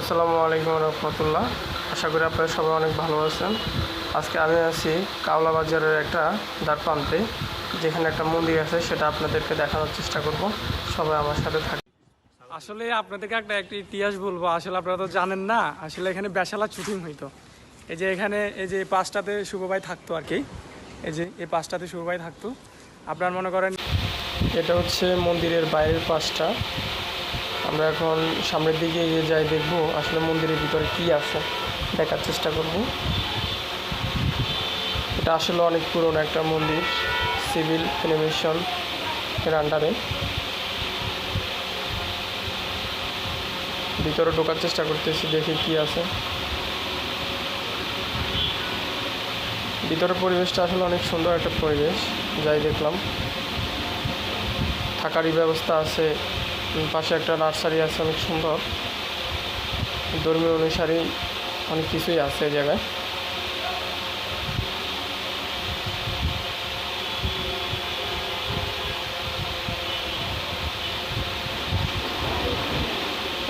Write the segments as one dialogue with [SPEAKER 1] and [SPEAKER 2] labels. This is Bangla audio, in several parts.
[SPEAKER 1] আসসালামু আলাইকুম রহমতুল্লাহ। আশা করি আপনারা সবাই অনেক ভালো আছেন। আজকে আমি আছি কাওলা বাজারের একটা দ্বার প্রান্তে যেখানে একটা মন্দির আছে সেটা আপনাদেরকে দেখানোর চেষ্টা করব। সবাই আমার সাথে থাকে
[SPEAKER 2] আসলে আপনাদেরকে একটা একটা ইতিহাস বলব। আসলে আপনারা তো জানেন না আসলে এখানে বেশালা শুটিং হইতো। এই যে এখানে এই যে পাঁচটাতে শুভ ভাই থাকতো আর কি। এই যে এই পাঁচটাতে শুভ ভাই থাকতো। আপনার মনে করেন
[SPEAKER 1] এটা হচ্ছে মন্দিরের বাইরের পাশটা। আমরা এখন সামনের দিকে এগিয়ে যাই, দেখব আসলে মন্দিরের ভিতরে কি আছে। দেখার চেষ্টা করব। এটা আসলে অনেক পুরনো একটা মন্দির, সিভিল অ্যানিমেশন এর আন্ডারে। ভিতরে ঢোকার চেষ্টা করতেছি, দেখি কি আছে। ভিতরের পরিবেশটা আসলে অনেক সুন্দর একটা পরিবেশ, যাই দেখলাম। থাকারই ব্যবস্থা আছে পাশে একটা নার্সারি আছে, অনেক সুন্দর। ধর্মীয় অনুসারী অনেক কিছুই আছে এই জায়গায়।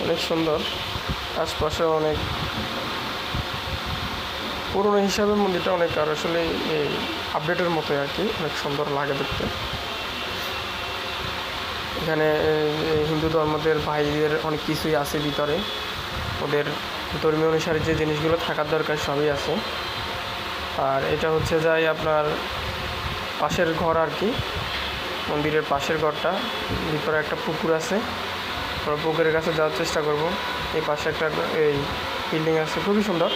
[SPEAKER 1] অনেক সুন্দর। আশপাশে অনেক পুরনো হিসাবে মন্দিরটা অনেক আর আসলে এই আপডেটের মতোই আর কি, অনেক সুন্দর লাগে দেখতে। এখানে হিন্দু ধর্মদের ভাইদের অনেক কিছুই আছে ভিতরে। ওদের ধর্মীয় অনুসারে যে জিনিসগুলো থাকার দরকার সবই আছে। আর এটা হচ্ছে যাই আপনার পাশের ঘর আর কি, মন্দিরের পাশের ঘরটা। ভিতরে একটা পুকুর আছে। আমরা পুকুরের কাছে যাওয়ার চেষ্টা করব। এই পাশে একটা, এই বিল্ডিং আছে, খুবই সুন্দর।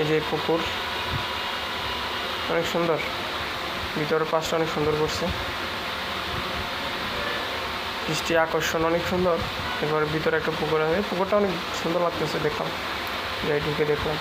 [SPEAKER 1] এই যে পুকুর, অনেক সুন্দর। ভিতরের পাশটা অনেক সুন্দর করছে। দৃষ্টি আকর্ষণ অনেক সুন্দর। এরপরে ভিতরে একটা পুকুর আছে। পুকুরটা অনেক সুন্দর লাগতেছে দেখলাম। যাই ঢুকে দেখলাম।